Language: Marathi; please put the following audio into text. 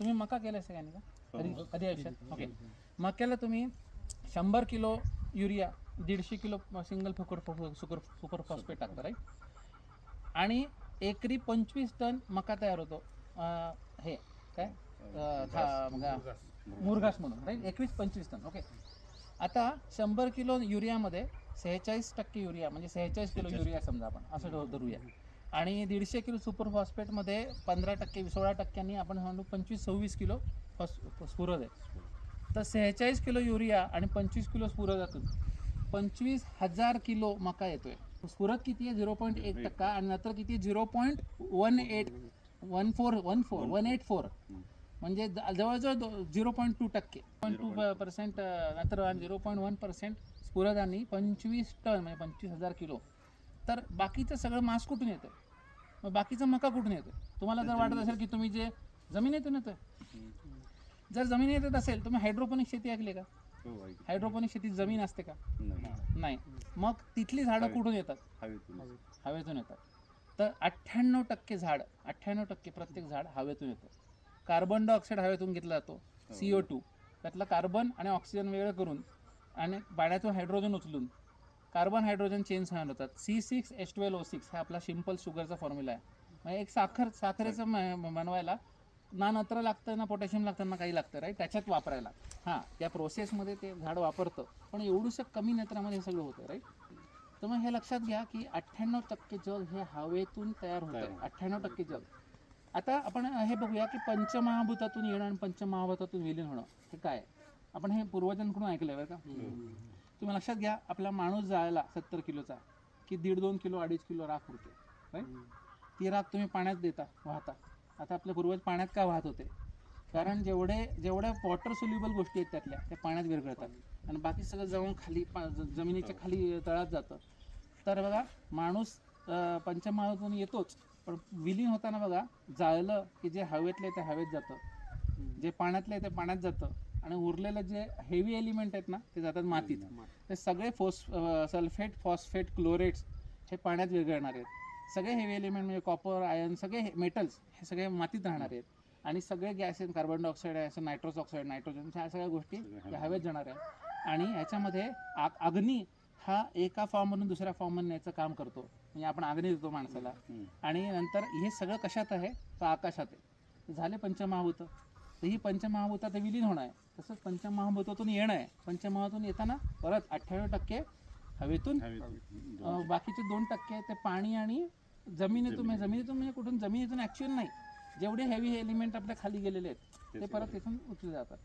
तुम्ही मका केलाय सगळ्यांनी का? कधी कधी आयुष्यात? ओके. मक्याला तुम्ही शंभर किलो युरिया दीडशे किलो सिंगल फुकर सुपर सुपर फॉस्फेट टाकता राईट आणि एकरी पंचवीस टन मका तयार होतो. हे काय? मुरघास. म्हणून राईट एकवीस पंचवीस टन ओके. आता शंभर किलो युरियामध्ये सेहेचाळीस टक्के युरिया म्हणजे सेहेचाळीस किलो युरिया समजा आपण असं धरू- धरूया. आणि दीडशे किलो सुपर फॉस्फेटमध्ये पंधरा टक्के सोळा टक्क्यांनी आपण म्हणू पंचवीस सव्वीस किलो फॉस स्फुरद आहे. तर सेहेचाळीस किलो युरिया आणि पंचवीस किलो स्फुरदातून पंचवीस हजार किलो मका येतोय. स्फुरद किती आहे? झिरो पॉईंट एक टक्का आणि नंतर किती आहे? Zero point one eight one four one four one eight four. म्हणजे जवळजवळ झिरो पॉईंट टू टक्के. पॉईंट टू पर्सेंट नंतर झिरो पॉईंट वन पर्सेंट स्फुरद आणि पंचवीस टन म्हणजे पंचवीस हजार किलो तर बाकीचं सगळं मास कुठून येतं? मग बाकीचा मका कुठून येतो तुम्हाला जर वाटत असेल की तुम्ही जे जमिनीतून येतं जर जमिनीत येत असेल तुम्ही हायड्रोपोनिक शेती ऐकली का? हो हायड्रोपोनिक शेतीत जमीन असते का? नाही. मग तिथली झाडं. कुठून येतात? हवेतून. हवेतून येतात. तर अठ्ठ्याण्णव टक्के झाड अठ्ठ्याण्णव टक्के प्रत्येक झाड हवेतून येतं. कार्बन डायऑक्साईड हवेतून घेतला जातो सीओ टू. त्यातलं कार्बन आणि ऑक्सिजन वेगळं करून आणि पाण्यातून हायड्रोजन उचलून कार्बन हायड्रोजन चेंज सहन होतात. C six H twelve O six हा आपला सिंपल शुगरचा फॉर्म्युला आहे. म्हणजे एक साखर साखरेचं म- बनवायला ना नत्र लागतं ना पोटॅशियम लागतं ना काही लागतं राईट त्याच्यात वापरायला. हां त्या प्रोसेसमध्ये ते झाड वापरतं. पण एवढंसं कमी नत्रामध्ये हे सगळं होतं राईट तर मग हे लक्षात घ्या की अठ्ठ्याण्णव टक्के जग हे हवेतून तयार होतं. अठ्ठ्याण्णव टक्के जग. आता आपण हे बघूया की पंचमहाभूतातून येणं आणि पंचमहाभूतातून विलीन होणं हे काय? आपण हे पूर्वजांकडून ऐकलंय बरं का? तुम्ही लक्षात घ्या आपला माणूस जायला सत्तर किलोचा की दीड दोन किलो अडीच किलो राख उरते. राईट ती राख तुम्ही पाण्यात देता वाहता. आता आपले पूर्वज पाण्यात का वाहत होते? कारण जेवढे जेवढ्या वॉटर सोल्युबल गोष्टी आहेत त्यातल्या त्या पाण्यात विरघळतात. आणि बाकी सगळं जवळ खाली जमिनीच्या खाली तळात जातं. तर बघा माणूस अं, पंचमहाभूतातून येतोच पण विलीन होताना बघा जाळलं की जे हवेतलं ते हवेत जातं. जे पाण्यातलं आहे ते पाण्यात जातं. आणि उरलेलं जे हेवी एलिमेंट आहेत ना ते जातात मातीत. ते सगळे फोस सल्फेट फॉस्फेट क्लोरेट्स हे पाण्यात विरघळणार आहेत. सगळे हेवी एलिमेंट म्हणजे कॉपर आयर्न सगळे मेटल्स हे सगळे मातीत राहणार आहेत. आणि सगळे गॅस कार्बन डायऑक्साईड आहे असं नायट्रोस ऑक्साईड नायट्रोजन ह्या सगळ्या गोष्टी हवेत जाणार आहेत. आणि ह्याच्यामध्ये आग अग्नी हा एका फॉर्ममधून दुसऱ्या फॉर्ममध्ये न्यायचं काम करतो. म्हणजे आपण अग्नी देतो माणसाला. आणि नंतर हे सगळं कशात आहे? तर आकाशात आहे. झाले पंचमहाभूत. तर ही पंचमहाभूतात विलीन होणं आहे. तसंच पंचमहाभूतातून येणं आहे. पंचमहाभूतातून येताना परत अठ्ठ्याण्णव टक्के हवेतून बाकीचे दोन टक्के ते पाणी आणि जमिनीतून म्हणजे जमिनीतून म्हणजे कुठून? जमिनीतून ॲक्च्युअल नाही. जेवढे हेवी एलिमेंट आपल्या खाली गेलेले आहेत ते परत तिथून उचलले जातात.